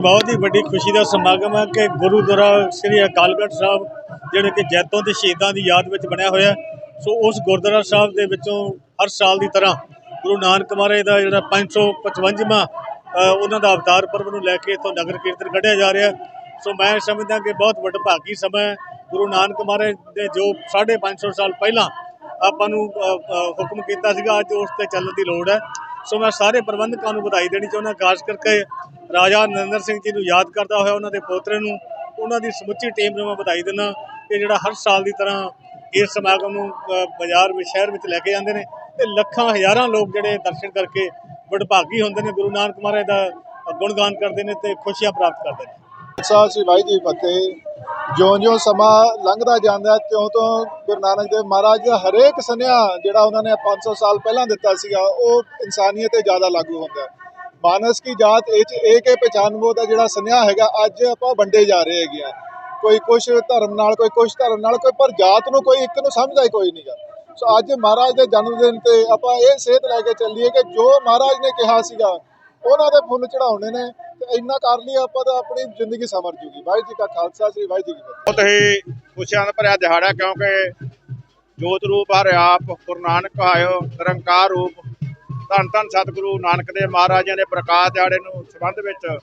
ਬਹੁਤ ਹੀ ਵੱਡੀ ਖੁਸ਼ੀ ਦਾ ਸਮਾਗਮ ਹੈ ਕਿ ਗੁਰੂਦੁਆਰਾ ਸ੍ਰੀ ਅਕਾਲਗੜ੍ਹ ਸਾਹਿਬ ਜਿਹੜੇ ਕਿ ਜੈਤੋਂ ਦੇ ਸ਼ਹੀਦਾਂ ਦੀ ਯਾਦ ਵਿੱਚ ਬਣਿਆ ਹੋਇਆ ਸੋ ਉਸ ਗੁਰਦੁਆਰਾ ਸਾਹਿਬ ਦੇ ਵਿੱਚੋਂ ਹਰ ਸਾਲ ਦੀ ਤਰ੍ਹਾਂ ਗੁਰੂ ਨਾਨਕ ਮਹਾਰਾਜ ਦਾ ਜਿਹੜਾ 555ਵਾਂ ਅ, ਉਹਨਾਂ ਦਾ ਅਵਤਾਰ ਪੁਰਬ ਨੂੰ ਲੈ ਕੇ ਇੱਥੋਂ ਨਗਰ ਕੀਰਤਨ ਕੱਢਿਆ ਜਾ ਰਿਹਾ ਸੋ ਮੈਂ ਸਮਝਦਾ ਕਿ ਬਹੁਤ ਵਡਭਾਗੀ ਸਮਾਂ ਹੈ। ਗੁਰੂ ਨਾਨਕ ਮਹਾਰਾਜ ਦੇ ਜੋ 550 ਸਾਲ ਪਹਿਲਾਂ ਆਪਾਂ ਨੂੰ ਹੁਕਮ ਕੀਤਾ ਸੀਗਾ ਅੱਜ ਉਸ ਤੇ ਚੱਲਣ ਦੀ ਲੋੜ ਹੈ। ਸੋ ਮੈਂ ਸਾਰੇ ਪ੍ਰਬੰਧਕਾਂ ਨੂੰ ਵਧਾਈ ਦੇਣੀ ਚਾਹੁੰਦਾ ਖਾਸ ਕਰਕੇ ਰਾਜਾ ਨਰਿੰਦਰ ਸਿੰਘ ਜੀ ਨੂੰ ਯਾਦ ਕਰਦਾ ਹੋਇਆ ਉਹਨਾਂ ਦੇ ਪੋਤਰੇ ਨੂੰ, ਉਹਨਾਂ ਦੀ ਸਮੁੱਚੀ ਟੀਮ ਨੂੰ ਮੈਂ ਵਧਾਈ ਦਿੰਦਾ ਕਿ ਜਿਹੜਾ ਹਰ ਸਾਲ ਦੀ ਤਰ੍ਹਾਂ ਇਸ ਸਮਾਗਮ ਨੂੰ ਬਾਜ਼ਾਰ ਵਿੱਚ, ਸ਼ਹਿਰ ਵਿੱਚ ਲੈ ਕੇ ਜਾਂਦੇ ਨੇ ਤੇ ਲੱਖਾਂ, ਹਜ਼ਾਰਾਂ ਲੋਕ ਜਿਹੜੇ ਦਰਸ਼ਨ ਕਰਕੇ ਵਡਭਾਗੀ ਹੁੰਦੇ ਨੇ, ਗੁਰੂ ਨਾਨਕ ਮਹਾਰਾਜ ਦਾ ਗੁਣਗਾਨ ਕਰਦੇ ਨੇ ਤੇ ਖੁਸ਼ੀਆਂ ਪ੍ਰਾਪਤ ਕਰਦੇ ਨੇ। ਖਾਲਸਾ ਸ੍ਰੀ ਵਾਹਿਗੁਰੂ ਜੀ ਫਤਿਹ। ਜਿਉਂ-ਜਿਉਂ ਸਮਾਂ ਲੰਘਦਾ ਜਾਂਦਾ ਤਿਉਂ-ਤਿਉਂ ਗੁਰੂ ਨਾਨਕ ਦੇਵ ਮਹਾਰਾਜ ਦਾ ਹਰੇਕ ਸੁਨੇਹਾ ਜਿਹੜਾ ਉਹਨਾਂ ਨੇ 500 ਸਾਲ ਪਹਿਲਾਂ ਦਿੱਤਾ ਸੀਗਾ, ਉਹ ਇਨਸਾਨੀਅਤ ਤੇ ਜ਼ਿਆਦਾ ਲਾਗੂ ਹੁੰਦਾ ਮਾਨਸ ਕੀ ਜਾਤ, ਇਹ 'ਚ ਏਕ ਹੈ ਪਛਾਨਵੋ ਦਾ ਜਿਹੜਾ ਸੁਨੇਹਾ ਹੈਗਾ, ਅੱਜ ਆਪਾਂ ਵੰਡੇ ਜਾ ਰਹੇ ਹੈਗੇ ਆ ਕੋਈ ਕੁਛ ਧਰਮ ਨਾਲ, ਕੋਈ ਕੁਛ ਧਰਮ ਨਾਲ, ਕੋਈ ਪਰ ਜਾਤ ਨੂੰ ਕੋਈ ਇੱਕ ਨੂੰ ਸਮਝਦਾ ਹੀ ਕੋਈ ਨਹੀਂਗਾ। ਸੋ ਅੱਜ ਮਹਾਰਾਜ ਦੇ ਜਨਮ ਦਿਨ ਤੇ ਆਪਾਂ ਇਹ ਸੇਧ ਲੈ ਕੇ ਚੱਲੀਏ ਕਿ ਜੋ ਮਹਾਰਾਜ ਨੇ ਕਿਹਾ ਸੀਗਾ, ਉਹਨਾਂ ਦੇ ਫੁੱਲ ਚੜਾਉਣੇ ਨੇ। ਤੇ ਇੰਨਾ ਕਰ ਲਈ ਆਪਾਂ ਤਾਂ ਆਪਣੀ ਜ਼ਿੰਦਗੀ ਸਮਰ ਜੂਗੀ। ਵਾਹਿਗੁਰੂ ਜੀ ਕਾ ਖਾਲਸਾ, ਸ੍ਰੀ ਵਾਹਿਗੁਰੂ ਜੀ ਕੀ ਫਤਿਹ। ਬਹੁਤ ਹੀ ਖੁਸ਼ੀਆਂ ਭਰਿਆ ਦਿਹਾੜਾ, ਕਿਉਂਕਿ ਜੋਤ ਰੂਪ ਹਰਿ ਆਪ, ਗੁਰੂ ਨਾਨਕ ਕਹਾਇਓ ਨਿਰੰਕਾਰ ਰੂਪ। ਧੰਨ ਧੰਨ ਸਤਿਗੁਰੂ ਨਾਨਕ ਦੇਵ ਮਹਾਰਾਜਾਂ ਦੇ ਪ੍ਰਕਾਸ਼ ਦਿਹਾੜੇ ਨੂੰ ਸੰਬੰਧ ਵਿੱਚ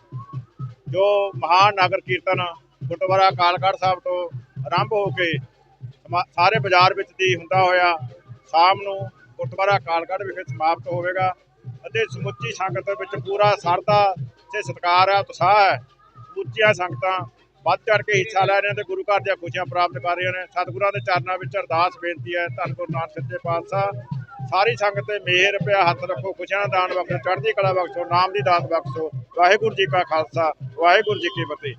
ਜੋ ਮਹਾਨ ਨਗਰ ਕੀਰਤਨ ਗੁਰਦੁਆਰਾ ਕਾਲਗੜ੍ਹ ਸਾਹਿਬ ਤੋਂ ਆਰੰਭ ਹੋ ਕੇ ਸਮਾ- ਸਾਰੇ ਬਾਜ਼ਾਰ ਵਿੱਚ ਦੀ ਹੁੰਦਾ ਹੋਇਆ ਸ਼ਾਮ ਨੂੰ ਗੁਰਦੁਆਰਾ ਕਾਲਗੜ੍ਹ ਵਿਖੇ ਸਮਾਪਤ ਹੋਵੇਗਾ ਅਤੇ ਸਮੁੱਚੀ ਸੰਗਤ ਵਿੱਚ ਪੂਰਾ ਸਰਦਾ ਤੇ ਸਤਿਕਾਰ ਹੈ ਉਤਸ਼ਾਹ ਹੈ। ਸਮੁੱਚੀਆਂ ਸੰਗਤਾਂ, ਵੱਧ ਚੜ ਕੇ ਹਿੱਸਾ ਲੈ ਰਹੀਆਂ ਤੇ ਗੁਰੂ ਘਰ ਦੀਆਂ ਖੁਸ਼ੀਆਂ ਪ੍ਰਾਪਤ ਕਰ ਰਹੀਆਂ ਨੇ। ਸਤਿਗੁਰਾਂ ਦੇ ਚਰਨਾਂ ਵਿੱਚ ਅਰਦਾਸ ਬੇਨਤੀ ਹੈ, ਧੰਨ ਗੁਰੂ ਨਾਨਕ ਸੱਚੇ ਪਾਤਸ਼ਾਹ। ਸਾਰੀ ਸੰਗਤ ਤੇ ਮਿਹਰ ਪਿਆ ਹੱਥ ਰੱਖੋ, ਖੁਸ਼ੀਆਂ ਦਾ ਦਾਨ ਬਖਸ਼ੋ, ਚੜ੍ਹਦੀ ਕਲਾ ਬਖਸ਼ੋ, ਨਾਮ ਦੀ ਦਾਤ ਬਖਸ਼ੋ। ਵਾਹਿਗੁਰੂ ਜੀ ਕਾ ਖਾਲਸਾ, ਵਾਹਿਗੁਰੂ ਜੀ ਕੀ ਫਤਿਹ।